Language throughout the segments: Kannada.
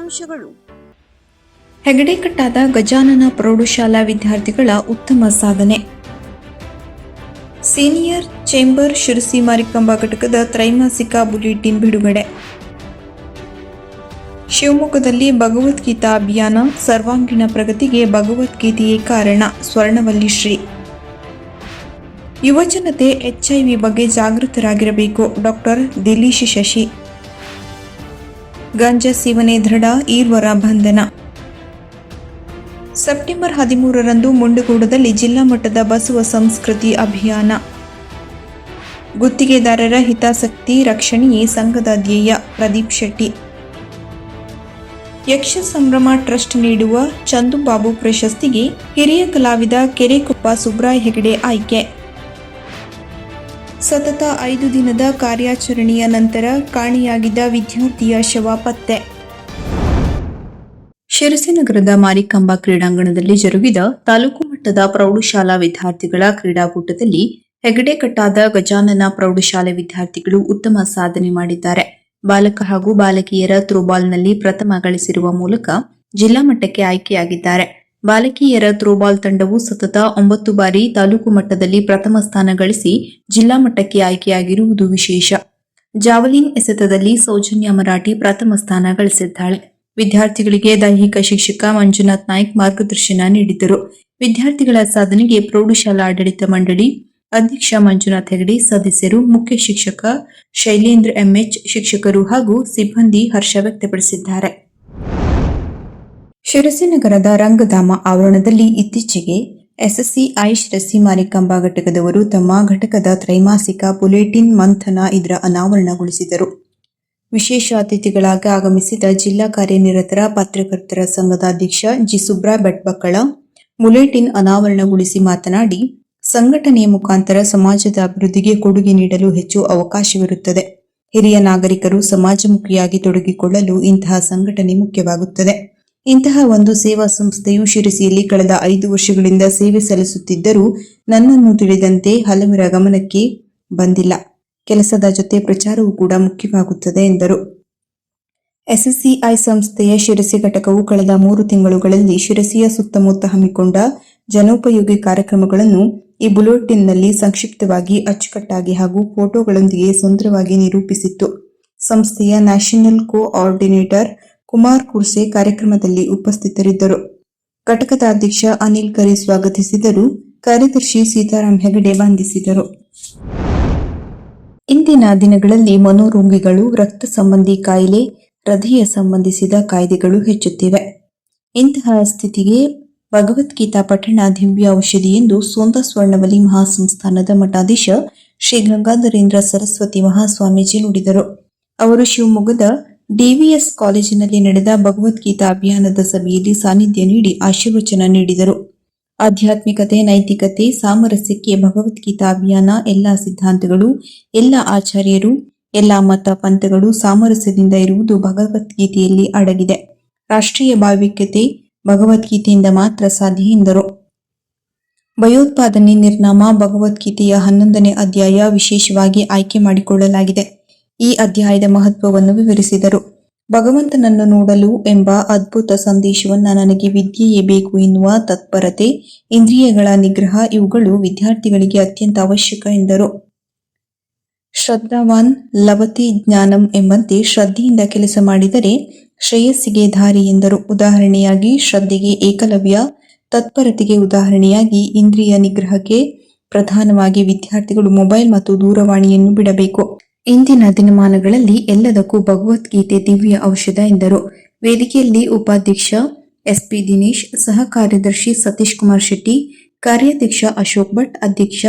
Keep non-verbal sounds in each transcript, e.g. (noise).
ಮುಖ್ಯಾಂಶಗಳು ಹೆಗಡೆಕಟ್ಟಾದ ಗಜಾನನ ಪ್ರೌಢಶಾಲಾ ವಿದ್ಯಾರ್ಥಿಗಳ ಉತ್ತಮ ಸಾಧನೆ. ಸೀನಿಯರ್ ಚೇಂಬರ್ ಶಿರಸಿ ಮಾರಿಕಂಬ ಘಟಕದ ತ್ರೈಮಾಸಿಕ ಬುಲೆಟಿನ್ ಬಿಡುಗಡೆ. ಶಿವಮೊಗ್ಗದಲ್ಲಿ ಭಗವದ್ಗೀತಾ ಅಭಿಯಾನ ಸರ್ವಾಂಗೀಣ ಪ್ರಗತಿಗೆ ಭಗವದ್ಗೀತೆಯೇ ಕಾರಣ, ಸ್ವರ್ಣವಲ್ಲಿ ಶ್ರೀ. ಯುವಜನತೆ ಎಚ್ಐವಿ ಬಗ್ಗೆ ಜಾಗೃತರಾಗಿರಬೇಕು. ಡಾಕ್ಟರ್ ದಿಲೀಶ್ ಶಶಿ. ಗಾಂಜಾ ಸೇವನೆ ದೃಢ, ಈರ್ವರ ಬಂಧನ. ಸೆಪ್ಟೆಂಬರ್ ಹದಿಮೂರರಂದು ಮುಂಡಗೋಡದಲ್ಲಿ ಜಿಲ್ಲಾ ಮಟ್ಟದ ಬಸವ ಸಂಸ್ಕೃತಿ ಅಭಿಯಾನ. ಗುತ್ತಿಗೆದಾರರ ಹಿತಾಸಕ್ತಿ ರಕ್ಷಣೆಯೇ ಸಂಘದ ಧ್ಯೇಯ, ಪ್ರದೀಪ್ ಶೆಟ್ಟಿ. ಯಕ್ಷ ಸಂಭ್ರಮ ಟ್ರಸ್ಟ್ ನೀಡುವ ಚಂದುಬಾಬು ಪ್ರಶಸ್ತಿಗೆ ಹಿರಿಯ ಕಲಾವಿದ ಕೆರೆಕೊಪ್ಪ ಸುಬ್ರಾಯ್ ಹೆಗಡೆ ಆಯ್ಕೆ. ಸತತ ಐದು ದಿನದ ಕಾರ್ಯಾಚರಣೆಯ ನಂತರ ಕಾಣೆಯಾಗಿದ್ದ ವಿದ್ಯಾರ್ಥಿಯ ಶವ ಪತ್ತೆ. ಶಿರಸಿನಗರದ ಮಾರಿಕಂಬ ಕ್ರೀಡಾಂಗಣದಲ್ಲಿ ಜರುಗಿದ ತಾಲೂಕು ಮಟ್ಟದ ಪ್ರೌಢಶಾಲಾ ವಿದ್ಯಾರ್ಥಿಗಳ ಕ್ರೀಡಾಕೂಟದಲ್ಲಿ ಹೆಗಡೆಕಟ್ಟಾದ ಗಜಾನನ ಪ್ರೌಢಶಾಲೆ ವಿದ್ಯಾರ್ಥಿಗಳು ಉತ್ತಮ ಸಾಧನೆ ಮಾಡಿದ್ದಾರೆ. ಬಾಲಕ ಹಾಗೂ ಬಾಲಕಿಯರ ಥ್ರೋಬಾಲ್ನಲ್ಲಿ ಪ್ರಥಮ ಗಳಿಸಿರುವ ಮೂಲಕ ಜಿಲ್ಲಾ ಮಟ್ಟಕ್ಕೆ ಆಯ್ಕೆಯಾಗಿದ್ದಾರೆ. ಬಾಲಕಿಯರ ಥ್ರೋಬಾಲ್ ತಂಡವು ಸತತ ಒಂಬತ್ತು ಬಾರಿ ತಾಲೂಕು ಮಟ್ಟದಲ್ಲಿ ಪ್ರಥಮ ಸ್ಥಾನ ಗಳಿಸಿ ಜಿಲ್ಲಾ ಮಟ್ಟಕ್ಕೆ ಆಯ್ಕೆಯಾಗಿರುವುದು ವಿಶೇಷ. ಜಾವಲಿನ್ ಎಸೆತದಲ್ಲಿ ಸೌಜನ್ಯ ಮರಾಠಿ ಪ್ರಥಮ ಸ್ಥಾನ ಗಳಿಸಿದ್ದಾಳೆ. ವಿದ್ಯಾರ್ಥಿಗಳಿಗೆ ದೈಹಿಕ ಶಿಕ್ಷಕ ಮಂಜುನಾಥ್ ನಾಯ್ಕ್ ಮಾರ್ಗದರ್ಶನ ನೀಡಿದರು. ವಿದ್ಯಾರ್ಥಿಗಳ ಸಾಧನೆಗೆ ಪ್ರೌಢಶಾಲಾ ಆಡಳಿತ ಮಂಡಳಿ ಅಧ್ಯಕ್ಷ ಮಂಜುನಾಥ್ ಹೆಗಡೆ, ಸದಸ್ಯರು, ಮುಖ್ಯ ಶಿಕ್ಷಕ ಶೈಲೇಂದ್ರ ಎಂಎಚ್, ಶಿಕ್ಷಕರು ಹಾಗೂ ಸಿಬ್ಬಂದಿ ಹರ್ಷ ವ್ಯಕ್ತಪಡಿಸಿದ್ದಾರೆ. ಶಿರಸಿ ನಗರದ ರಂಗಧಾಮ ಆವರಣದಲ್ಲಿ ಇತ್ತೀಚೆಗೆ ಎಸ್ಎಸ್ಸಿಐ ಶಿರಸಿ ಮಾರಿಕಾಂಬಾ ಘಟಕದವರು ತಮ್ಮ ಘಟಕದ ತ್ರೈಮಾಸಿಕ ಬುಲೆಟಿನ್ ಮಂಥನ ಇದರ ಅನಾವರಣಗೊಳಿಸಿದರು. ವಿಶೇಷ ಅತಿಥಿಗಳಾಗಿ ಆಗಮಿಸಿದ ಜಿಲ್ಲಾ ಕಾರ್ಯನಿರತರ ಪತ್ರಕರ್ತರ ಸಂಘದ ಅಧ್ಯಕ್ಷ ಜಿ ಸುಬ್ರಾ ಬುಲೆಟಿನ್ ಅನಾವರಣಗೊಳಿಸಿ ಮಾತನಾಡಿ, ಸಂಘಟನೆಯ ಮುಖಾಂತರ ಸಮಾಜದ ಅಭಿವೃದ್ಧಿಗೆ ಕೊಡುಗೆ ನೀಡಲು ಹೆಚ್ಚು ಅವಕಾಶವಿರುತ್ತದೆ. ಹಿರಿಯ ನಾಗರಿಕರು ಸಮಾಜಮುಖಿಯಾಗಿ ತೊಡಗಿಕೊಳ್ಳಲು ಇಂತಹ ಸಂಘಟನೆ ಮುಖ್ಯವಾಗುತ್ತದೆ. ಇಂತಹ ಒಂದು ಸೇವಾ ಸಂಸ್ಥೆಯು ಶಿರಸಿಯಲ್ಲಿ ಕಳೆದ ಐದು ವರ್ಷಗಳಿಂದ ಸೇವೆ ಸಲ್ಲಿಸುತ್ತಿದ್ದರೂ ನನ್ನನ್ನು ತಿಳಿದಂತೆ ಹಲವರ ಗಮನಕ್ಕೆ ಬಂದಿಲ್ಲ. ಕೆಲಸದ ಜೊತೆ ಪ್ರಚಾರವೂ ಕೂಡ ಮುಖ್ಯವಾಗುತ್ತದೆ, ಎಂದರು. ಎಸ್ಎಸ್ಸಿಐ ಸಂಸ್ಥೆಯ ಶಿರಸಿ ಘಟಕವು ಕಳೆದ ಮೂರು ತಿಂಗಳುಗಳಲ್ಲಿ ಶಿರಸಿಯ ಸುತ್ತಮುತ್ತ ಹಮ್ಮಿಕೊಂಡ ಜನೋಪಯೋಗಿ ಕಾರ್ಯಕ್ರಮಗಳನ್ನು ಈ ಬುಲೆಟಿನ್ನಲ್ಲಿ ಸಂಕ್ಷಿಪ್ತವಾಗಿ, ಅಚ್ಚುಕಟ್ಟಾಗಿ ಹಾಗೂ ಫೋಟೋಗಳೊಂದಿಗೆ ಸುಂದರವಾಗಿ ನಿರೂಪಿಸಿತ್ತು. ಸಂಸ್ಥೆಯ ನ್ಯಾಷನಲ್ ಕೋಆರ್ಡಿನೇಟರ್ ಕುಮಾರ್ ಕುರ್ಸೆ ಕಾರ್ಯಕ್ರಮದಲ್ಲಿ ಉಪಸ್ಥಿತರಿದ್ದರು. ಘಟಕದ ಅಧ್ಯಕ್ಷ ಅನಿಲ್ ಕರೆ ಸ್ವಾಗತಿಸಿದರು. ಕಾರ್ಯದರ್ಶಿ ಸೀತಾರಾಮ್ ಹೆಗಡೆ ವಂದಿಸಿದರು. ಇಂದಿನ ದಿನಗಳಲ್ಲಿ ಮನೋರೋಗಿಗಳು, ರಕ್ತ ಸಂಬಂಧಿ ಕಾಯಿಲೆ, ಹೃದಯ ಸಂಬಂಧಿಸಿದ ಕಾಯ್ದೆಗಳು ಹೆಚ್ಚುತ್ತಿವೆ. ಇಂತಹ ಸ್ಥಿತಿಗೆ ಭಗವದ್ಗೀತಾ ಪಠಣ ದಿವ್ಯ ಔಷಧಿ ಎಂದು ಸೋಂದ ಸ್ವರ್ಣವಲಿ ಮಹಾಸಂಸ್ಥಾನದ ಮಠಾಧೀಶ ಶ್ರೀ ಗಂಗಾಧರೇಂದ್ರ ಸರಸ್ವತಿ ಮಹಾಸ್ವಾಮೀಜಿ ನುಡಿದರು. ಅವರು ಶಿವಮೊಗ್ಗದ ಡಿವಿಎಸ್ ಕಾಲೇಜಿನಲ್ಲಿ ನಡೆದ ಭಗವದ್ಗೀತಾ ಅಭಿಯಾನದ ಸಭೆಯಲ್ಲಿ ಸಾನ್ನಿಧ್ಯ ನೀಡಿ ಆಶೀರ್ವಚನ ನೀಡಿದರು. ಆಧ್ಯಾತ್ಮಿಕತೆ, ನೈತಿಕತೆ, ಸಾಮರಸ್ಯಕ್ಕೆ ಭಗವದ್ಗೀತಾ ಅಭಿಯಾನ, ಎಲ್ಲ ಸಿದ್ಧಾಂತಗಳು, ಎಲ್ಲ ಆಚಾರ್ಯರು, ಎಲ್ಲ ಮತ ಪಂಥಗಳು ಸಾಮರಸ್ಯದಿಂದ ಇರುವುದು ಭಗವದ್ಗೀತೆಯಲ್ಲಿ ಅಡಗಿದೆ. ರಾಷ್ಟ್ರೀಯ ಭಾವೈಕ್ಯತೆ ಭಗವದ್ಗೀತೆಯಿಂದ ಮಾತ್ರ ಸಾಧ್ಯ ಎಂದರು. ಭಯೋತ್ಪಾದನೆ ನಿರ್ನಾಮ ಭಗವದ್ಗೀತೆಯ ಹನ್ನೊಂದನೇ ಅಧ್ಯಾಯ ವಿಶೇಷವಾಗಿ ಆಯ್ಕೆ ಮಾಡಿಕೊಳ್ಳಲಾಗಿದೆ. ಈ ಅಧ್ಯಾಯದ ಮಹತ್ವವನ್ನು ವಿವರಿಸಿದರು. ಭಗವಂತನನ್ನು ನೋಡಲು ಎಂಬ ಅದ್ಭುತ ಸಂದೇಶವನ್ನ ನನಗೆ ವಿದ್ಯೆಯೇ ಬೇಕು ಎನ್ನುವ ತತ್ಪರತೆ, ಇಂದ್ರಿಯಗಳ ನಿಗ್ರಹ ಇವುಗಳು ವಿದ್ಯಾರ್ಥಿಗಳಿಗೆ ಅತ್ಯಂತ ಅವಶ್ಯಕ ಎಂದರು. ಶ್ರದ್ಧಾವಾನ್ ಲವತಿ ಜ್ಞಾನಂ ಎಂಬಂತೆ ಶ್ರದ್ಧೆಯಿಂದ ಕೆಲಸ ಮಾಡಿದರೆ ಶ್ರೇಯಸ್ಸಿಗೆ ದಾರಿ ಎಂದರು. ಉದಾಹರಣೆಯಾಗಿ ಶ್ರದ್ಧೆಗೆ ಏಕಲವ್ಯ, ತತ್ಪರತೆಗೆ ಉದಾಹರಣೆಯಾಗಿ ಇಂದ್ರಿಯ ನಿಗ್ರಹಕ್ಕೆ ಪ್ರಧಾನವಾಗಿ ವಿದ್ಯಾರ್ಥಿಗಳು ಮೊಬೈಲ್ ಮತ್ತು ದೂರವಾಣಿಯನ್ನು ಬಿಡಬೇಕು. ಇಂದಿನ ದಿನಮಾನಗಳಲ್ಲಿ ಎಲ್ಲದಕ್ಕೂ ಭಗವದ್ಗೀತೆ ದಿವ್ಯ ಔಷಧ ಎಂದರು. ವೇದಿಕೆಯಲ್ಲಿ ಉಪಾಧ್ಯಕ್ಷ ಎಸ್ಪಿ ದಿನೇಶ್ ಸಹ ಕಾರ್ಯದರ್ಶಿ ಸತೀಶ್ ಕುಮಾರ್ ಶೆಟ್ಟಿ, ಕಾರ್ಯಾಧ್ಯಕ್ಷ ಅಶೋಕ್ ಭಟ್, ಅಧ್ಯಕ್ಷ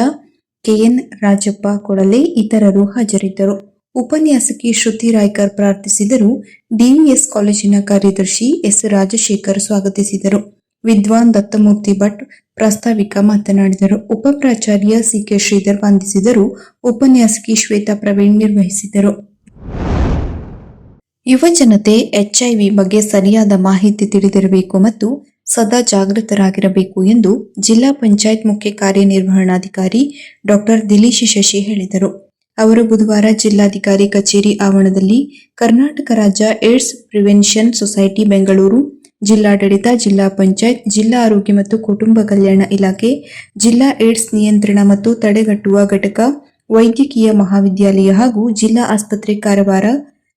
ಕೆಎನ್ ರಾಜಪ್ಪ ಕೊಡಲೆ ಇತರರು ಹಾಜರಿದ್ದರು. ಉಪನ್ಯಾಸಕಿ ಶ್ರುತಿ ರಾಯ್ಕರ್ ಪ್ರಾರ್ಥಿಸಿದರು. ಡಿವಿಎಸ್ ಕಾಲೇಜಿನ ಕಾರ್ಯದರ್ಶಿ ಎಸ್ ರಾಜಶೇಖರ್ ಸ್ವಾಗತಿಸಿದರು. ವಿದ್ವಾನ್ ದತ್ತಮೂರ್ತಿ ಭಟ್ ಪ್ರಾಸ್ತಾವಿಕ ಮಾತನಾಡಿದರು. ಉಪಪ್ರಾಚಾರ್ಯ ಸಿಕೆ ಶ್ರೀಧರ್ ವಂದಿಸಿದರು. ಉಪನ್ಯಾಸಕಿ ಶ್ವೇತಾ ಪ್ರವೀಣ್ ನಿರ್ವಹಿಸಿದರು. ಯುವ ಜನತೆ ಎಚ್ಐವಿ ಬಗ್ಗೆ ಸರಿಯಾದ ಮಾಹಿತಿ ತಿಳಿದಿರಬೇಕು ಮತ್ತು ಸದಾ ಜಾಗೃತರಾಗಿರಬೇಕು ಎಂದು ಜಿಲ್ಲಾ ಪಂಚಾಯತ್ ಮುಖ್ಯ ಕಾರ್ಯನಿರ್ವಹಣಾಧಿಕಾರಿ ಡಾಕ್ಟರ್ ದಿಲೀಶ್ ಶಶಿ ಹೇಳಿದರು. ಅವರು ಬುಧವಾರ ಜಿಲ್ಲಾಧಿಕಾರಿ ಕಚೇರಿ ಆವರಣದಲ್ಲಿ ಕರ್ನಾಟಕ ರಾಜ್ಯ ಏಡ್ಸ್ ಪ್ರಿವೆನ್ಷನ್ ಸೊಸೈಟಿ ಬೆಂಗಳೂರು ಜಿಲ್ಲಾಡಳಿತ, ಜಿಲ್ಲಾ ಪಂಚಾಯತ್, ಜಿಲ್ಲಾ ಆರೋಗ್ಯ ಮತ್ತು ಕುಟುಂಬ ಕಲ್ಯಾಣ ಇಲಾಖೆ, ಜಿಲ್ಲಾ ಏಡ್ಸ್ ನಿಯಂತ್ರಣ ಮತ್ತು ತಡೆಗಟ್ಟುವ ಘಟಕ, ವೈದ್ಯಕೀಯ ಮಹಾವಿದ್ಯಾಲಯ ಹಾಗೂ ಜಿಲ್ಲಾ ಆಸ್ಪತ್ರೆ ಕಾರವಾರ,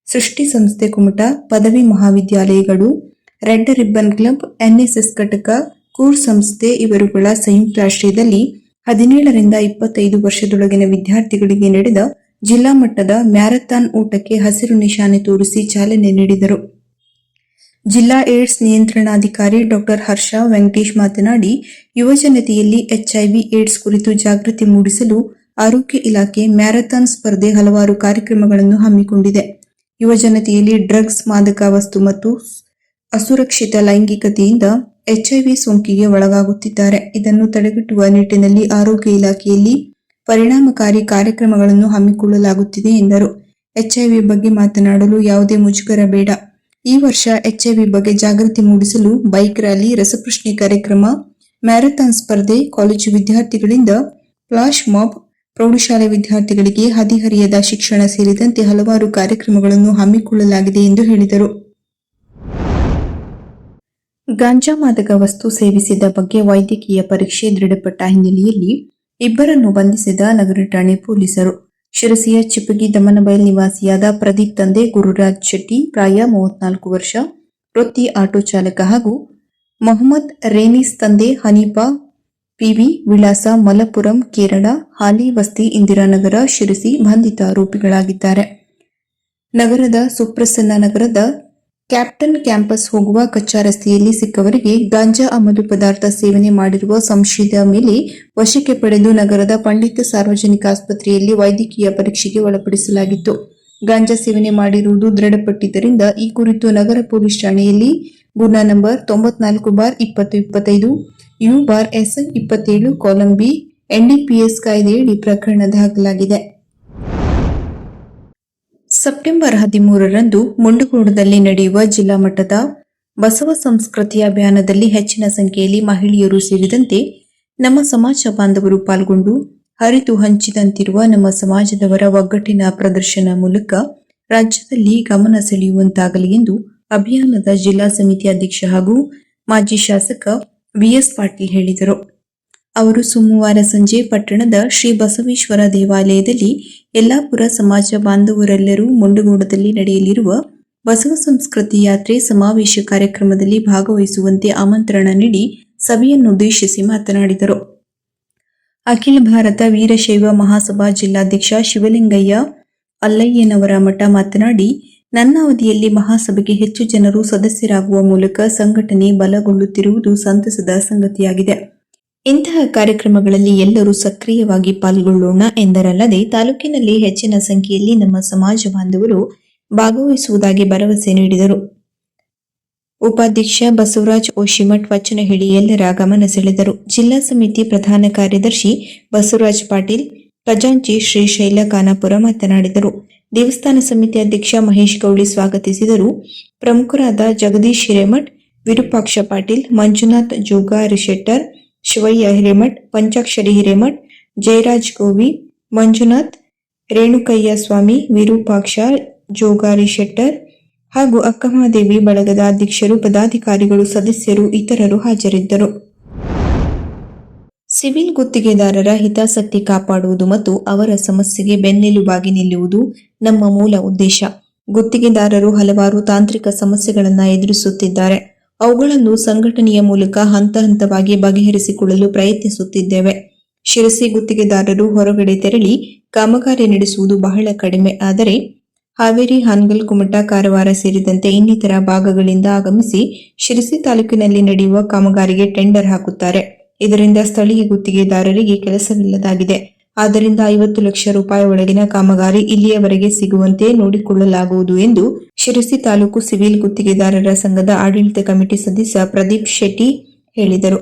ಸೃಷ್ಟಿ ಸಂಸ್ಥೆ ಕುಮಟ, ಪದವಿ ಮಹಾವಿದ್ಯಾಲಯಗಳು ರೆಡ್ ರಿಬ್ಬನ್ ಕ್ಲಬ್, ಎನ್ಎಸ್ಎಸ್ ಘಟಕ, ಕೂರ್ ಸಂಸ್ಥೆ ಇವರುಗಳ ಸಂಯುಕ್ತಾಶ್ರಯದಲ್ಲಿ ಹದಿನೇಳರಿಂದ ಇಪ್ಪತ್ತೈದು ವರ್ಷದೊಳಗಿನ ವಿದ್ಯಾರ್ಥಿಗಳಿಗೆ ನಡೆದ ಜಿಲ್ಲಾ ಮಟ್ಟದ ಮ್ಯಾರಥಾನ್ ಓಟಕ್ಕೆ ಹಸಿರು ನಿಶಾನೆ ತೋರಿಸಿ ಚಾಲನೆ ನೀಡಿದರು. ಜಿಲ್ಲಾ ಏಡ್ಸ್ ನಿಯಂತ್ರಣಾಧಿಕಾರಿ ಡಾಕ್ಟರ್ ಹರ್ಷ ವೆಂಕಟೇಶ್ ಮಾತನಾಡಿ ಯುವಜನತೆಯಲ್ಲಿ ಎಚ್ಐವಿ ಏಡ್ಸ್ ಕುರಿತು ಜಾಗೃತಿ ಮೂಡಿಸಲು ಆರೋಗ್ಯ ಇಲಾಖೆ ಮ್ಯಾರಥಾನ್ ಸ್ಪರ್ಧೆ ಹಲವಾರು ಕಾರ್ಯಕ್ರಮಗಳನ್ನು ಹಮ್ಮಿಕೊಂಡಿದೆ. ಯುವಜನತೆಯಲ್ಲಿ ಡ್ರಗ್ಸ್, ಮಾದಕ ವಸ್ತು ಮತ್ತು ಅಸುರಕ್ಷಿತ ಲೈಂಗಿಕತೆಯಿಂದ ಎಚ್ಐವಿ ಸೋಂಕಿಗೆ ಒಳಗಾಗುತ್ತಿದ್ದಾರೆ. ಇದನ್ನು ತಡೆಗಟ್ಟುವ ನಿಟ್ಟಿನಲ್ಲಿ ಆರೋಗ್ಯ ಇಲಾಖೆಯಲ್ಲಿ ಪರಿಣಾಮಕಾರಿ ಕಾರ್ಯಕ್ರಮಗಳನ್ನು ಹಮ್ಮಿಕೊಳ್ಳಲಾಗುತ್ತಿದೆ ಎಂದರು. ಎಚ್ಐವಿ ಬಗ್ಗೆ ಮಾತನಾಡಲು ಯಾವುದೇ ಮುಜುಗರ ಬೇಡ. ಈ ವರ್ಷ ಎಚ್ಐವಿ ಬಗ್ಗೆ ಜಾಗೃತಿ ಮೂಡಿಸಲು ಬೈಕ್ ರ್ಯಾಲಿ, ರಸಪ್ರಶ್ನೆ ಕಾರ್ಯಕ್ರಮ, ಮ್ಯಾರಥಾನ್ ಸ್ಪರ್ಧೆ, ಕಾಲೇಜು ವಿದ್ಯಾರ್ಥಿಗಳಿಂದ ಫ್ಲಾಶ್ ಮಾಬ್, ಪ್ರೌಢಶಾಲೆ ವಿದ್ಯಾರ್ಥಿಗಳಿಗೆ ಹದಿಹರಿಯದ ಶಿಕ್ಷಣ ಸೇರಿದಂತೆ ಹಲವಾರು ಕಾರ್ಯಕ್ರಮಗಳನ್ನು ಹಮ್ಮಿಕೊಳ್ಳಲಾಗಿದೆ ಎಂದು ಹೇಳಿದರು. ಗಾಂಜಾ ಮಾದಕ ವಸ್ತು ಸೇವಿಸಿದ ಬಗ್ಗೆ ವೈದ್ಯಕೀಯ ಪರೀಕ್ಷೆ ದೃಢಪಟ್ಟ ಹಿನ್ನೆಲೆಯಲ್ಲಿ ಇಬ್ಬರನ್ನು ಬಂಧಿಸಿದ ನಗರ ಠಾಣೆ ಪೊಲೀಸರು. ಶಿರಸಿಯ ಚಿಪ್ಪಗಿ ದಮನಬೈಲ್ ನಿವಾಸಿಯಾದ ಪ್ರದೀಪ್ ತಂದೆ ಗುರುರಾಜ್ ಶೆಟ್ಟಿ ಪ್ರಾಯ ಮೂವತ್ನಾಲ್ಕು ವರ್ಷ. ವೃತ್ತಿ ಆಟೋ ಚಾಲಕ ಹಾಗೂ ಮೊಹಮ್ಮದ್ ರೇನಿಸ್ ತಂದೆ ಹನೀಫಾ, ಪಿವಿ ವಿಳಾಸ ಮಲಪುರಂ ಕೇರಳ, ಹಾಲಿ ವಸ್ತಿ ಇಂದಿರಾನಗರ, ಶಿರಸಿ ಬಂಧಿತ ಆರೋಪಿಗಳಾಗಿದ್ದಾರೆ. ನಗರದ ಸುಪ್ರಸನ್ನ ನಗರದ ಕ್ಯಾಪ್ಟನ್ ಕ್ಯಾಂಪಸ್ ಹೋಗುವ ಕಚ್ಚಾ ರಸ್ತೆಯಲ್ಲಿ ಸಿಕ್ಕವರಿಗೆ ಗಾಂಜಾ ಆಮದು ಪದಾರ್ಥ ಸೇವನೆ ಮಾಡಿರುವ ಸಂಶಯದ ಮೇಲೆ ವಶಕ್ಕೆ ಪಡೆದು ನಗರದ ಪಂಡಿತ ಸಾರ್ವಜನಿಕ ಆಸ್ಪತ್ರೆಯಲ್ಲಿ ವೈದ್ಯಕೀಯ ಪರೀಕ್ಷೆಗೆ ಒಳಪಡಿಸಲಾಗಿತ್ತು. ಗಾಂಜಾ ಸೇವನೆ ಮಾಡಿರುವುದು ದೃಢಪಟ್ಟಿದ್ದರಿಂದ ಈ ಕುರಿತು ನಗರ ಪೊಲೀಸ್ ಠಾಣೆಯಲ್ಲಿ ಗುನಾ ನಂಬರ್ ತೊಂಬತ್ನಾಲ್ಕು ಬಾರ್ ಇಪ್ಪತ್ತು ಇಪ್ಪತ್ತೈದು, ಯು ಬಾರ್ ಎಸ್ ಇಪ್ಪತ್ತೇಳು, ಕಾಲಂ ಬಿ ಎನ್ಡಿಪಿಎಸ್ ಕಾಯ್ದೆಯಡಿ ಪ್ರಕರಣ ದಾಖಲಾಗಿದೆ. ಸೆಪ್ಟೆಂಬರ್ ಹದಿಮೂರರಂದು ಮುಂಡಗೋಡದಲ್ಲಿ ನಡೆಯುವ ಜಿಲ್ಲಾ ಮಟ್ಟದ ಬಸವ ಸಂಸ್ಕೃತಿ ಅಭಿಯಾನದಲ್ಲಿ ಹೆಚ್ಚಿನ ಸಂಖ್ಯೆಯಲ್ಲಿ ಮಹಿಳೆಯರು ಸೇರಿದಂತೆ ನಮ್ಮ ಸಮಾಜ ಬಾಂಧವರು ಪಾಲ್ಗೊಂಡು ಹರಿದು ಹಂಚಿದಂತಿರುವ ನಮ್ಮ ಸಮಾಜದವರ ಒಗ್ಗಟ್ಟಿನ ಪ್ರದರ್ಶನ ಮೂಲಕ ರಾಜ್ಯದಲ್ಲಿ ಗಮನ ಸೆಳೆಯುವಂತಾಗಲಿ ಎಂದು ಅಭಿಯಾನದ ಜಿಲ್ಲಾ ಸಮಿತಿ ಅಧ್ಯಕ್ಷ ಹಾಗೂ ಮಾಜಿ ಶಾಸಕ ವಿಎಸ್ ಪಾಟೀಲ್ ಹೇಳಿದರು. ಅವರು ಸೋಮವಾರ ಸಂಜೆ ಪಟ್ಟಣದ ಶ್ರೀ ಬಸವೇಶ್ವರ ದೇವಾಲಯದಲ್ಲಿ ಯಲ್ಲಾಪುರ ಸಮಾಜ ಬಾಂಧವರೆಲ್ಲರೂ ಮುಂಡಗೋಡದಲ್ಲಿ ನಡೆಯಲಿರುವ ಬಸವ ಸಂಸ್ಕೃತಿ ಯಾತ್ರೆ ಸಮಾವೇಶ ಕಾರ್ಯಕ್ರಮದಲ್ಲಿ ಭಾಗವಹಿಸುವಂತೆ ಆಮಂತ್ರಣ ನೀಡಿ ಸಭೆಯನ್ನುದ್ದೇಶಿಸಿ ಮಾತನಾಡಿದರು. ಅಖಿಲ ಭಾರತ ವೀರಶೈವ ಮಹಾಸಭಾ ಜಿಲ್ಲಾಧ್ಯಕ್ಷ ಶಿವಲಿಂಗಯ್ಯ ಅಲ್ಲಯ್ಯನವರ ಮಠ ಮಾತನಾಡಿ, ನನ್ನ ಅವಧಿಯಲ್ಲಿ ಮಹಾಸಭೆಗೆ ಹೆಚ್ಚು ಜನರು ಸದಸ್ಯರಾಗುವ ಮೂಲಕ ಸಂಘಟನೆ ಬಲಗೊಳ್ಳುತ್ತಿರುವುದು ಸಂತಸದ ಸಂಗತಿಯಾಗಿದೆ. ಇಂತಹ ಕಾರ್ಯಕ್ರಮಗಳಲ್ಲಿ ಎಲ್ಲರೂ ಸಕ್ರಿಯವಾಗಿ ಪಾಲ್ಗೊಳ್ಳೋಣ ಎಂದರಲ್ಲದೆ ತಾಲೂಕಿನಲ್ಲಿ ಹೆಚ್ಚಿನ ಸಂಖ್ಯೆಯಲ್ಲಿ ನಮ್ಮ ಸಮಾಜ ಬಾಂಧವರು ಭಾಗವಹಿಸುವುದಾಗಿ ಭರವಸೆ ನೀಡಿದರು. ಉಪಾಧ್ಯಕ್ಷ ಬಸವರಾಜ್ ಓಶಿಮಠ್ ವಚನ ಹೇಳಿ ಎಲ್ಲರ ಗಮನ ಸೆಳೆದರು. ಜಿಲ್ಲಾ ಸಮಿತಿ ಪ್ರಧಾನ ಕಾರ್ಯದರ್ಶಿ ಬಸವರಾಜ್ ಪಾಟೀಲ್, ಖಜಾಂಚಿ ಶ್ರೀಶೈಲ ಖಾನಾಪುರ ಮಾತನಾಡಿದರು. ದೇವಸ್ಥಾನ ಸಮಿತಿ ಅಧ್ಯಕ್ಷ ಮಹೇಶ್ ಗೌಳಿ ಸ್ವಾಗತಿಸಿದರು. ಪ್ರಮುಖರಾದ ಜಗದೀಶ್ ಹಿರೇಮಠ್, ವಿರೂಪಾಕ್ಷ ಪಾಟೀಲ್, ಮಂಜುನಾಥ್ ಜೋಗಾರ್ ಶೆಟ್ಟರ್ ಶಿವಯ್ಯ ಹಿರೇಮಠ್, ಪಂಚಾಕ್ಷರಿ ಹಿರೇಮಠ್, ಜಯರಾಜ್ ಗೋವಿ, ಮಂಜುನಾಥ್, ರೇಣುಕಯ್ಯ ಸ್ವಾಮಿ, ವಿರೂಪಾಕ್ಷ, ಜೋಗಾರಿ ಶೆಟ್ಟರ್ ಹಾಗೂ ಅಕ್ಕಮಹಾದೇವಿ ಬಳಗದ ಅಧ್ಯಕ್ಷರು, ಪದಾಧಿಕಾರಿಗಳು, ಸದಸ್ಯರು, ಇತರರು ಹಾಜರಿದ್ದರು. ಸಿವಿಲ್ ಗುತ್ತಿಗೆದಾರರ ಹಿತಾಸಕ್ತಿ ಕಾಪಾಡುವುದು ಮತ್ತು ಅವರ ಸಮಸ್ಯೆಗೆ ಬೆನ್ನೆಲುಬಾಗಿ ನಿಲ್ಲುವುದು ನಮ್ಮ ಮೂಲ ಉದ್ದೇಶ. ಗುತ್ತಿಗೆದಾರರು ಹಲವಾರು ತಾಂತ್ರಿಕ ಸಮಸ್ಯೆಗಳನ್ನು ಎದುರಿಸುತ್ತಿದ್ದಾರೆ. ಅವುಗಳನ್ನು ಸಂಘಟನೆಯ ಮೂಲಕ ಹಂತ ಹಂತವಾಗಿ ಬಗೆಹರಿಸಿಕೊಳ್ಳಲು ಪ್ರಯತ್ನಿಸುತ್ತಿದ್ದೇವೆ. ಶಿರಸಿ ಗುತ್ತಿಗೆದಾರರು ಹೊರಗಡೆ ತೆರಳಿ ಕಾಮಗಾರಿ ನಡೆಸುವುದು ಬಹಳ ಕಡಿಮೆ. ಆದರೆ, ಹಾವೇರಿ, ಹಾನಗಲ್ ಕುಮಟ ಕಾರವಾರ ಸೇರಿದಂತೆ ಇನ್ನಿತರ ಭಾಗಗಳಿಂದ ಆಗಮಿಸಿ ಶಿರಸಿ ತಾಲೂಕಿನಲ್ಲಿ ನಡೆಯುವ ಕಾಮಗಾರಿಗೆ ಟೆಂಡರ್ ಹಾಕುತ್ತಾರೆ. ಇದರಿಂದ ಸ್ಥಳೀಯ ಗುತ್ತಿಗೆದಾರರಿಗೆ ಕೆಲಸವಿಲ್ಲದಾಗಿದೆ. ಆದ್ದರಿಂದ ಐವತ್ತು ಲಕ್ಷ ರೂಪಾಯಿ ಒಳಗಿನ ಕಾಮಗಾರಿ ಇಲ್ಲಿಯವರೆಗೆ ಸಿಗುವಂತೆ ನೋಡಿಕೊಳ್ಳಲಾಗುವುದು ಎಂದು ಶಿರಸಿ ತಾಲೂಕು ಸಿವಿಲ್ ಗುತ್ತಿಗೆದಾರರ ಸಂಘದ ಆಡಳಿತ ಕಮಿಟಿ ಸದಸ್ಯ ಪ್ರದೀಪ್ ಶೆಟ್ಟಿ ಹೇಳಿದರು.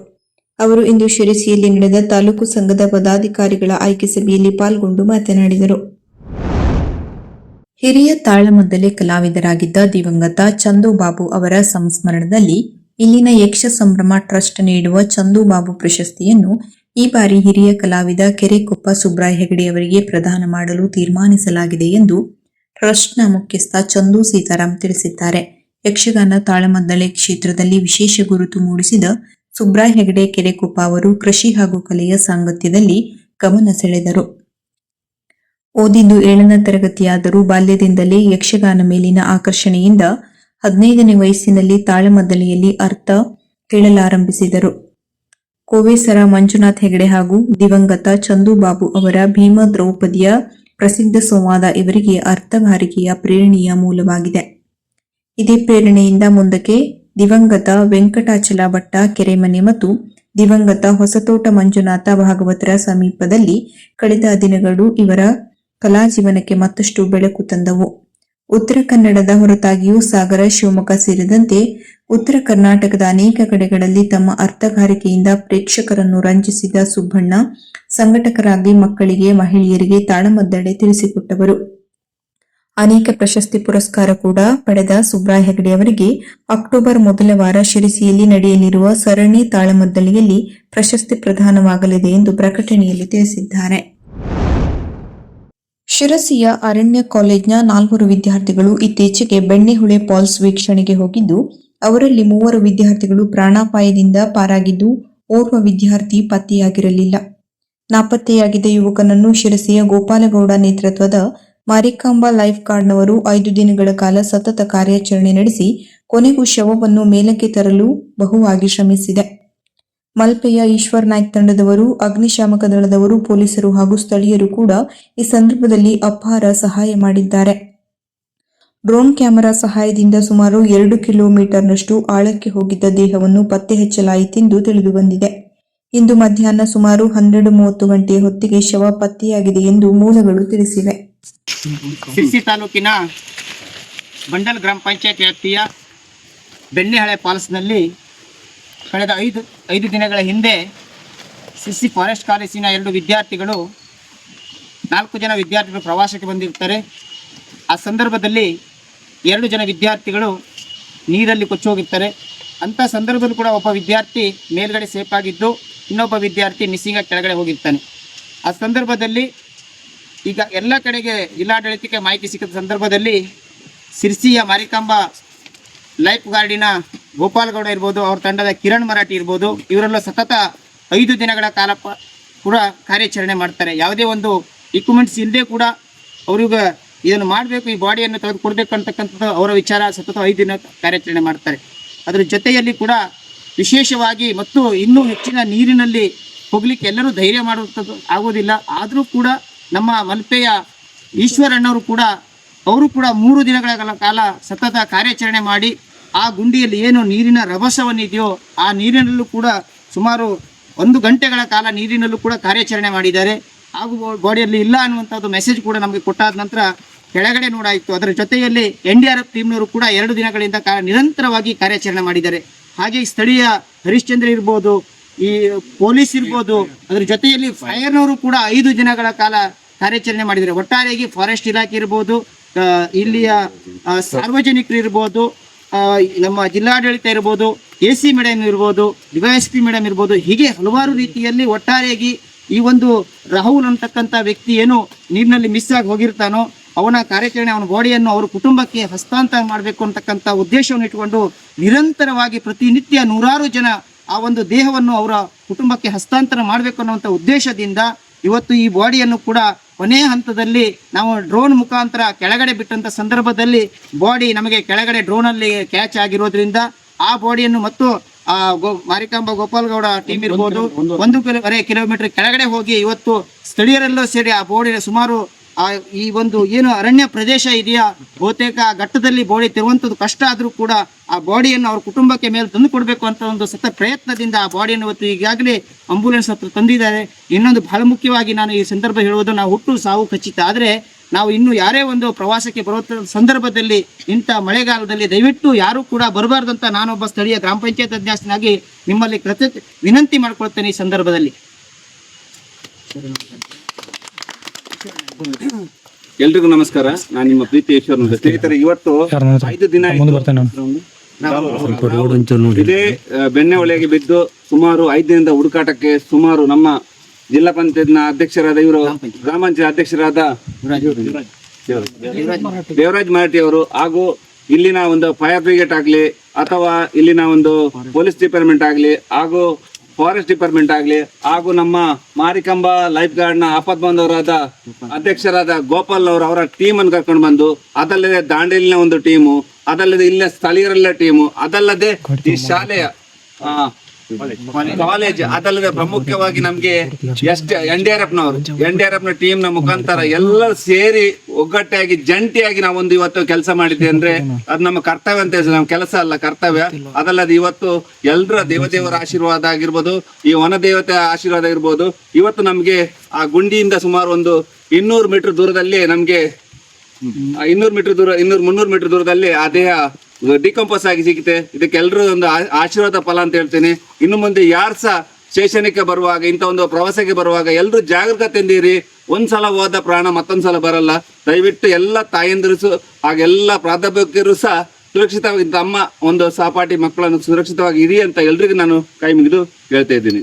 ಅವರು ಇಂದು ಶಿರಸಿಯಲ್ಲಿ ನಡೆದ ತಾಲೂಕು ಸಂಘದ ಪದಾಧಿಕಾರಿಗಳ ಆಯ್ಕೆ ಸಭೆಯಲ್ಲಿ ಪಾಲ್ಗೊಂಡು ಮಾತನಾಡಿದರು. ಹಿರಿಯ ತಾಳಮದ್ದಲೆ ಕಲಾವಿದರಾಗಿದ್ದ ದಿವಂಗತ ಚಂದೂಬಾಬು ಅವರ ಸಂಸ್ಮರಣದಲ್ಲಿ ಇಲ್ಲಿನ ಯಕ್ಷ ಸಂಭ್ರಮ ಟ್ರಸ್ಟ್ ನೀಡುವ ಚಂದೂಬಾಬು ಪ್ರಶಸ್ತಿಯನ್ನು ಈ ಬಾರಿ ಹಿರಿಯ ಕಲಾವಿದ ಕೆರೆಕೊಪ್ಪ ಸುಬ್ರಾಯ್ ಹೆಗಡೆ ಅವರಿಗೆ ಪ್ರದಾನ ಮಾಡಲು ತೀರ್ಮಾನಿಸಲಾಗಿದೆ ಎಂದು ಟ್ರಸ್ಟ್ನ ಮುಖ್ಯಸ್ಥ ಚಂದು ಸೀತಾರಾಮ್ ತಿಳಿಸಿದ್ದಾರೆ. ಯಕ್ಷಗಾನ ತಾಳಮದ್ದಳೆ ಕ್ಷೇತ್ರದಲ್ಲಿ ವಿಶೇಷ ಗುರುತು ಮೂಡಿಸಿದ ಸುಬ್ರಾಯ್ ಹೆಗಡೆ ಕೆರೆಕೊಪ್ಪ ಅವರು ಕೃಷಿ ಹಾಗೂ ಕಲೆಯ ಸಾಂಗತ್ಯದಲ್ಲಿ ಗಮನ ಸೆಳೆದರು. ಓದಿದ್ದು ಏಳನೇ ತರಗತಿಯಾದರೂ ಬಾಲ್ಯದಿಂದಲೇ ಯಕ್ಷಗಾನ ಮೇಲಿನ ಆಕರ್ಷಣೆಯಿಂದ ಹದಿನೈದನೇ ವಯಸ್ಸಿನಲ್ಲಿ ತಾಳಮದ್ದಲೆಯಲ್ಲಿ ಅರ್ಥ ಹೇಳಲಾರಂಭಿಸಿದರು ಕೋವೇಸರ ಮಂಜುನಾಥ್ ಹೆಗಡೆ ಹಾಗೂ ದಿವಂಗತ ಚಂದು ಬಾಬು ಅವರ ಭೀಮ ದ್ರೌಪದಿಯ ಪ್ರಸಿದ್ಧ ಸಂವಾದ ಇವರಿಗೆ ಅರ್ಥಭಾರಿಕೆಯ ಪ್ರೇರಣೆಯ ಮೂಲವಾಗಿದೆ. ಇದೇ ಪ್ರೇರಣೆಯಿಂದ ಮುಂದಕ್ಕೆ ದಿವಂಗತ ವೆಂಕಟಾಚಲ ಭಟ್ಟ ಕೆರೆಮನೆ ಮತ್ತು ದಿವಂಗತ ಹೊಸತೋಟ ಮಂಜುನಾಥ ಭಾಗವತರ ಸಮೀಪದಲ್ಲಿ ಕಳೆದ ದಿನಗಳು ಇವರ ಕಲಾಜೀವನಕ್ಕೆ ಮತ್ತಷ್ಟು ಬೆಳಕು ತಂದವು. ಉತ್ತರ ಕನ್ನಡದ ಹೊರತಾಗಿಯೂ ಸಾಗರ, ಶಿವಮೊಗ್ಗ ಸೇರಿದಂತೆ ಉತ್ತರ ಕರ್ನಾಟಕದ ಅನೇಕ ಕಡೆಗಳಲ್ಲಿ ತಮ್ಮ ಅರ್ಥಗಾರಿಕೆಯಿಂದ ಪ್ರೇಕ್ಷಕರನ್ನು ರಂಜಿಸಿದ ಸುಬ್ಬಣ್ಣ, ಸಂಘಟಕರಾಗಿ ಮಕ್ಕಳಿಗೆ, ಮಹಿಳೆಯರಿಗೆ ತಾಳಮದ್ದಳೆ ತಿಳಿಸಿಕೊಟ್ಟವರು. ಅನೇಕ ಪ್ರಶಸ್ತಿ ಪುರಸ್ಕಾರ ಕೂಡ ಪಡೆದ ಸುಬ್ರಾಯ್ ಹೆಗಡೆ ಅವರಿಗೆ ಅಕ್ಟೋಬರ್ ಮೊದಲ ವಾರ ಶಿರಸಿಯಲ್ಲಿ ನಡೆಯಲಿರುವ ಸರಣಿ ತಾಳಮದ್ದಳೆಯಲ್ಲಿ ಪ್ರಶಸ್ತಿ ಪ್ರದಾನವಾಗಲಿದೆ ಎಂದು ಪ್ರಕಟಣೆಯಲ್ಲಿ ತಿಳಿಸಿದ್ದಾರೆ. ಶಿರಸಿಯ ಅರಣ್ಯ ಕಾಲೇಜ್ನ ನಾಲ್ವರು ವಿದ್ಯಾರ್ಥಿಗಳು ಇತ್ತೀಚೆಗೆ ಬೆಣ್ಣೆಹುಳೆ ಫಾಲ್ಸ್ ವೀಕ್ಷಣೆಗೆ ಹೋಗಿದ್ದು, ಅವರಲ್ಲಿ ಮೂವರು ವಿದ್ಯಾರ್ಥಿಗಳು ಪ್ರಾಣಾಪಾಯದಿಂದ ಪಾರಾಗಿದ್ದು, ಓರ್ವ ವಿದ್ಯಾರ್ಥಿ ಪತ್ತೆಯಾಗಿರಲಿಲ್ಲ. ನಾಪತ್ತೆಯಾಗಿದ್ದ ಯುವಕನನ್ನು ಶಿರಸಿಯ ಗೋಪಾಲಗೌಡ ನೇತೃತ್ವದ ಮಾರಿಕಾಂಬಾ ಲೈಫ್ ಗಾರ್ಡ್ನವರು ಐದು ದಿನಗಳ ಕಾಲ ಸತತ ಕಾರ್ಯಾಚರಣೆ ನಡೆಸಿ, ಕೊನೆಗೂ ಶವವನ್ನು ಮೇಲಕ್ಕೆ ತರಲು ಬಹುವಾಗಿ ಶ್ರಮಿಸಿದೆ. ಮಲ್ಪೆಯ ಈಶ್ವರ್ ನಾಯ್ಕ್ ತಂಡದವರು, ಅಗ್ನಿಶಾಮಕ ದಳದವರು, ಪೊಲೀಸರು ಹಾಗೂ ಸ್ಥಳೀಯರು ಕೂಡ ಈ ಸಂದರ್ಭದಲ್ಲಿ ಅಪಾರ ಸಹಾಯ ಮಾಡಿದ್ದಾರೆ. ಡ್ರೋನ್ ಕ್ಯಾಮೆರಾ ಸಹಾಯದಿಂದ ಸುಮಾರು ಎರಡು ಕಿಲೋಮೀಟರ್ನಷ್ಟು ಆಳಕ್ಕೆ ಹೋಗಿದ್ದ ದೇಹವನ್ನು ಪತ್ತೆ ಹಚ್ಚಲಾಯಿತೆಂದು ತಿಳಿದುಬಂದಿದೆ. ಇಂದು ಮಧ್ಯಾಹ್ನ ಸುಮಾರು ಹನ್ನೆರಡು ಮೂವತ್ತು ಗಂಟೆಯ ಹೊತ್ತಿಗೆ ಶವ ಪತ್ತೆಯಾಗಿದೆ ಎಂದು ಮೂಲಗಳು ತಿಳಿಸಿವೆ. ಶಿರ್ಸಿ ತಾಲೂಕಿನ ಬಂಡಲ್ ಗ್ರಾಮ ಪಂಚಾಯತ್ ವ್ಯಾಪ್ತಿಯ ಬೆಣ್ಣೆಹಳೆ ಫಾಲ್ಸ್ನಲ್ಲಿ ಕಳೆದ ಐದು ಐದು ದಿನಗಳ ಹಿಂದೆ ಸಿಸಿ ಫಾರೆಸ್ಟ್ ಕಾಲೇಜಿನ ಎರಡು ವಿದ್ಯಾರ್ಥಿಗಳು, ನಾಲ್ಕು ಜನ ವಿದ್ಯಾರ್ಥಿಗಳು ಪ್ರವಾಸಕ್ಕೆ ಬಂದಿರ್ತಾರೆ. ಆ ಸಂದರ್ಭದಲ್ಲಿ ಎರಡು ಜನ ವಿದ್ಯಾರ್ಥಿಗಳು ನೀರಲ್ಲಿ ಕೊಚ್ಚೋಗಿರ್ತಾರೆ. ಅಂಥ ಸಂದರ್ಭದಲ್ಲೂ ಕೂಡ ಒಬ್ಬ ವಿದ್ಯಾರ್ಥಿ ಮೇಲ್ಗಡೆ ಸೇಫ್ ಆಗಿದ್ದು, ಇನ್ನೊಬ್ಬ ವಿದ್ಯಾರ್ಥಿ ಮಿಸ್ಸಿಂಗ್ ಕೆಳಗಡೆ ಹೋಗಿರ್ತಾನೆ. ಆ ಸಂದರ್ಭದಲ್ಲಿ ಈಗ ಎಲ್ಲ ಕಡೆಗೆ ಜಿಲ್ಲಾಡಳಿತಕ್ಕೆ ಮಾಹಿತಿ ಸಿಕ್ಕಿದ ಸಂದರ್ಭದಲ್ಲಿ ಸಿರ್ಸಿಯ ಮಾರಿಕಾಂಬ ಲೈಫ್ ಗಾರ್ಡಿನ ಗೋಪಾಲಗೌಡ ಇರ್ಬೋದು, ಅವ್ರ ತಂಡದ ಕಿರಣ್ ಮರಾಠಿ ಇರ್ಬೋದು, ಇವರೆಲ್ಲ ಸತತ ಐದು ದಿನಗಳ ಕಾಲ ಕೂಡ ಕಾರ್ಯಾಚರಣೆ ಮಾಡ್ತಾರೆ. ಯಾವುದೇ ಒಂದು ಇಕ್ವಿಪ್ಮೆಂಟ್ಸ್ ಇಲ್ಲದೆ ಕೂಡ ಅವ್ರಿಗೆ ಇದನ್ನು ಮಾಡಬೇಕು, ಈ ಬಾಡಿಯನ್ನು ತೆಗೆದುಕೊಡ್ಬೇಕು ಅಂತಕ್ಕಂಥದ್ದು ಅವರ ವಿಚಾರ ಸತತ ಐದು ದಿನ ಕಾರ್ಯಾಚರಣೆ ಮಾಡ್ತಾರೆ. ಅದರ ಜೊತೆಯಲ್ಲಿ ಕೂಡ ವಿಶೇಷವಾಗಿ ಮತ್ತು ಇನ್ನೂ ಹೆಚ್ಚಿನ ನೀರಿನಲ್ಲಿ ಹೋಗ್ಲಿಕ್ಕೆ ಎಲ್ಲರೂ ಧೈರ್ಯ ಮಾಡುವಂಥದ್ದು ಆಗೋದಿಲ್ಲ. ಆದರೂ ಕೂಡ ನಮ್ಮ ಮಲ್ಪೆಯ ಈಶ್ವರಣ್ಣವರು ಕೂಡ ಅವರು ಕೂಡ ಮೂರು ದಿನಗಳ ಕಾಲ ಸತತ ಕಾರ್ಯಾಚರಣೆ ಮಾಡಿ ಆ ಗುಂಡಿಯಲ್ಲಿ ಏನು ನೀರಿನ ರಭಸವನ್ನಿದೆಯೋ ಆ ನೀರಿನಲ್ಲೂ ಕೂಡ ಸುಮಾರು ಒಂದು ಗಂಟೆಗಳ ಕಾಲ ನೀರಿನಲ್ಲೂ ಕೂಡ ಕಾರ್ಯಾಚರಣೆ ಮಾಡಿದ್ದಾರೆ. ಹಾಗೂ ಬಾಡಿಯಲ್ಲಿ ಇಲ್ಲ ಅನ್ನುವಂಥದ್ದು ಮೆಸೇಜ್ ಕೂಡ ನಮಗೆ ಕೊಟ್ಟಾದ ನಂತರ ಕೆಳಗಡೆ ನೋಡಾಯಿತು. ಅದರ ಜೊತೆಯಲ್ಲಿ ಎನ್ ಡಿ ಆರ್ ಎಫ್ ಟೀಮ್ನವರು ಕೂಡ ಎರಡು ದಿನಗಳಿಂದ ಕಾ ನಿರಂತರವಾಗಿ ಕಾರ್ಯಾಚರಣೆ ಮಾಡಿದ್ದಾರೆ. ಹಾಗೆ ಸ್ಥಳೀಯ ಹರಿಶ್ಚಂದ್ರ ಇರ್ಬೋದು, ಈ ಪೊಲೀಸ್ ಇರ್ಬೋದು, ಅದ್ರ ಜೊತೆಯಲ್ಲಿ ಫೈರ್ನವರು ಕೂಡ ಐದು ದಿನಗಳ ಕಾಲ ಕಾರ್ಯಾಚರಣೆ ಮಾಡಿದ್ದಾರೆ. ಒಟ್ಟಾರೆಯಾಗಿ ಫಾರೆಸ್ಟ್ ಇಲಾಖೆ ಇರ್ಬೋದು ಇಲ್ಲಿಯ ಸಾರ್ವಜನಿಕರು ಇರ್ಬೋದು ನಮ್ಮ ಜಿಲ್ಲಾಡಳಿತ ಇರ್ಬೋದು, ಎ ಸಿ ಮೇಡಮ್ ಇರ್ಬೋದು ಡಿವೈಎಸ್ ಪಿ ಮೇಡಮ್ ಇರ್ಬೋದು, ಹೀಗೆ ಹಲವಾರು ರೀತಿಯಲ್ಲಿ ಒಟ್ಟಾರೆಯಾಗಿ ಈ ಒಂದು ರಾಹುಲ್ ಅಂತಕ್ಕಂಥ ವ್ಯಕ್ತಿ ಏನು ನೀರಿನಲ್ಲಿ ಮಿಸ್ ಆಗಿ ಹೋಗಿರ್ತಾನೋ, ಅವನ ಕಾರ್ಯಾಚರಣೆ, ಅವನ ಬಾಡಿಯನ್ನು ಅವರ ಕುಟುಂಬಕ್ಕೆ ಹಸ್ತಾಂತರ ಮಾಡಬೇಕು ಅಂತಕ್ಕಂಥ ಉದ್ದೇಶವನ್ನು ಇಟ್ಕೊಂಡು ನಿರಂತರವಾಗಿ ಪ್ರತಿನಿತ್ಯ ನೂರಾರು ಜನ ಆ ಒಂದು ದೇಹವನ್ನು ಅವರ ಕುಟುಂಬಕ್ಕೆ ಹಸ್ತಾಂತರ ಮಾಡಬೇಕು ಅನ್ನುವಂಥ ಉದ್ದೇಶದಿಂದ ಇವತ್ತು ಈ ಬಾಡಿಯನ್ನು ಕೂಡ ಕೊನೆಯ ಹಂತದಲ್ಲಿ ನಾವು ಡ್ರೋನ್ ಮುಖಾಂತರ ಕೆಳಗಡೆ ಬಿಟ್ಟಂತ ಸಂದರ್ಭದಲ್ಲಿ ಬಾಡಿ ನಮಗೆ ಕೆಳಗಡೆ ಡ್ರೋನಲ್ಲಿ ಕ್ಯಾಚ್ ಆಗಿರೋದ್ರಿಂದ ಆ ಬಾಡಿಯನ್ನು ಮತ್ತು ಆ ಗೋ ಮಾರಿಕಾಂಬ ಗೋಪಾಲಗೌಡ ಟೀಮ್ ಇರ್ಬೋದು. ಒಂದು ಕಿಲೋವರೆ ಕಿಲೋಮೀಟರ್ ಕೆಳಗಡೆ ಹೋಗಿ ಇವತ್ತು ಸ್ಥಳೀಯರೆಲ್ಲೂ ಸೇರಿ ಆ ಬೋರ್ಡಿನ ಸುಮಾರು ಆ ಈ ಒಂದು ಏನು ಅರಣ್ಯ ಪ್ರದೇಶ ಇದೆಯಾ? ಬಹುತೇಕ ಆ ಘಟ್ಟದಲ್ಲಿ ಬಾಡಿ ತಿರುವಂಥದ್ದು ಕಷ್ಟ ಆದರೂ ಕೂಡ ಆ ಬಾಡಿಯನ್ನು ಅವ್ರ ಕುಟುಂಬಕ್ಕೆ ಮೇಲೆ ತಂದು ಕೊಡಬೇಕು ಅಂತ ಒಂದು ಸತ ಪ್ರಯತ್ನದಿಂದ ಆ ಬಾಡಿಯನ್ನು ಇವತ್ತು ಈಗಾಗಲೇ ಅಂಬುಲೆನ್ಸ್ ಹತ್ರ ತಂದಿದ್ದಾರೆ. ಇನ್ನೊಂದು ಬಹಳ ಮುಖ್ಯವಾಗಿ ನಾನು ಈ ಸಂದರ್ಭ ಹೇಳುವುದು, ನಾವು ಹುಟ್ಟು ಸಾವು ಖಚಿತ. ಆದರೆ ನಾವು ಇನ್ನು ಯಾರೇ ಒಂದು ಪ್ರವಾಸಕ್ಕೆ ಬರೋ ಸಂದರ್ಭದಲ್ಲಿ, ಇಂಥ ಮಳೆಗಾಲದಲ್ಲಿ ದಯವಿಟ್ಟು ಯಾರೂ ಕೂಡ ಬರಬಾರ್ದಂತ ನಾನೊಬ್ಬ ಸ್ಥಳೀಯ ಗ್ರಾಮ ಪಂಚಾಯತ್ ಅಧ್ಯಕ್ಷನಾಗಿ ನಿಮ್ಮಲ್ಲಿ ಕೃತ ವಿನಂತಿ ಮಾಡಿಕೊಳ್ತೇನೆ ಈ ಸಂದರ್ಭದಲ್ಲಿ. (coughs) ಎಲ್ರಿಗೂ ನಮಸ್ಕಾರ. ನಾನು ನಿಮ್ಮ ಪ್ರೀತಿ ಈಶ್ವರ್ ಸ್ನೇಹಿತರೆ ಇವತ್ತು ಐದು ದಿನ ಆಯ್ತು. ಇದೇ ಬೆಣ್ಣೆ ಒಳಗೆ ಬಿದ್ದು ಸುಮಾರು ಐದು ದಿನದ ಹುಡುಕಾಟಕ್ಕೆ ಸುಮಾರು ನಮ್ಮ ಜಿಲ್ಲಾ ಪಂಚಾಯತ್ನ ಅಧ್ಯಕ್ಷರಾದ ಇವರು ಗ್ರಾಮ ಪಂಚಾಯತ್. ಅಧ್ಯಕ್ಷರಾದ ದೇವರಾಜ್. ಮರಾಠಿ ಅವರು ಹಾಗೂ ಇಲ್ಲಿನ ಒಂದು ಫೈರ್ ಬ್ರಿಗೇಡ್ ಆಗಲಿ ಅಥವಾ ಇಲ್ಲಿನ ಒಂದು ಪೊಲೀಸ್ ಡಿಪಾರ್ಟ್ಮೆಂಟ್ ಆಗಲಿ ಹಾಗೂ ಫಾರೆಸ್ಟ್ ಡಿಪಾರ್ಟ್ಮೆಂಟ್ ಆಗಲಿ ಹಾಗೂ ನಮ್ಮ ಮಾರಿಕಂಬ ಲೈಫ್ ಗಾರ್ಡ್ನ ಆಪತ್ ಬಂದವರಾದ ಅಧ್ಯಕ್ಷರಾದ ಗೋಪಾಲ್ ಅವರು ಅವರ ಟೀಮ್ ಅನ್ನು ಕರ್ಕೊಂಡು ಬಂದು ಅದಲ್ಲದೆ ದಾಂಡೇಲಿನ ಒಂದು ಟೀಮು ಅದಲ್ಲದೆ ಇಲ್ಲಿನ ಸ್ಥಳೀಯರಲ್ಲ ಟೀಮು ಅದಲ್ಲದೆ ಈ ಶಾಲೆಯ ಆ, ಕಾಲೇಜ್ ಅದಲ್ಲದೆ ಪ್ರಮುಖವಾಗಿ ನಮ್ಗೆ ಎಸ್ಟ್ ಎನ್ ಡಿ ಆರ್ ಎಫ್ ನವರು ಎನ್ ಡಿ ಆರ್ ಎಫ್ನ ಟೀಮ್ನ ಮುಖಾಂತರ ಎಲ್ಲರೂ ಸೇರಿ ಒಗ್ಗಟ್ಟಾಗಿ, ಜಂಟಿಯಾಗಿ ನಾವೊಂದು ಇವತ್ತು ಕೆಲಸ ಮಾಡಿದ್ದೆ ಅಂದ್ರೆ ಅದು ನಮ್ಮ ಕರ್ತವ್ಯ ಅಂತ ನಮ್ಮ ಕೆಲಸ ಅಲ್ಲ, ಕರ್ತವ್ಯ. ಅದಲ್ಲದೆ ಇವತ್ತು ಎಲ್ಲರ ದೇವದೇವರ ಆಶೀರ್ವಾದ ಆಗಿರ್ಬೋದು, ಈ ವನ ದೇವತೆ ಆಶೀರ್ವಾದ ಆಗಿರ್ಬೋದು, ಇವತ್ತು ನಮ್ಗೆ ಆ ಗುಂಡಿಯಿಂದ ಸುಮಾರು ಒಂದು ಇನ್ನೂರು ಮೀಟರ್ ದೂರದಲ್ಲಿ ನಮ್ಗೆ ಇನ್ನೂರು ಮೀಟರ್ ದೂರ ಇನ್ನೂರು ಮುನ್ನೂರು ಮೀಟರ್ ದೂರದಲ್ಲಿ ಆ ದೇಹ ಡಿಕಂಪೋಸ್ ಆಗಿ ಸಿಗುತ್ತೆ. ಇದಕ್ಕೆ ಎಲ್ಲರೂ ಒಂದು ಆಶೀರ್ವಾದ ಫಲ ಅಂತ ಹೇಳ್ತೀನಿ. ಇನ್ನು ಮುಂದೆ ಯಾರು ಸಹ ಶೈಕ್ಷಣಿಕ ಬರುವಾಗ, ಇಂಥ ಒಂದು ಪ್ರವಾಸಕ್ಕೆ ಬರುವಾಗ ಎಲ್ಲರೂ ಜಾಗೃತತೆಯಿಂದಿರಿ ಒಂದ್ಸಲ ಹೋದ ಪ್ರಾಣ ಮತ್ತೊಂದ್ಸಲ ಬರಲ್ಲ. ದಯವಿಟ್ಟು ಎಲ್ಲ ತಾಯಂದಿರು ಸಹ ಹಾಗೆಲ್ಲ ಪ್ರಾಧ್ಯಾಪಕರು ಸಹ ಸುರಕ್ಷಿತವಾಗಿ ತಮ್ಮ ಒಂದು ಸಹಪಾಠಿ ಮಕ್ಕಳನ್ನು ಸುರಕ್ಷಿತವಾಗಿ ಇರಿ ಅಂತ ಎಲ್ರಿಗೂ ನಾನು ಕೈ ಮುಗಿದು ಹೇಳ್ತಾ ಇದ್ದೀನಿ.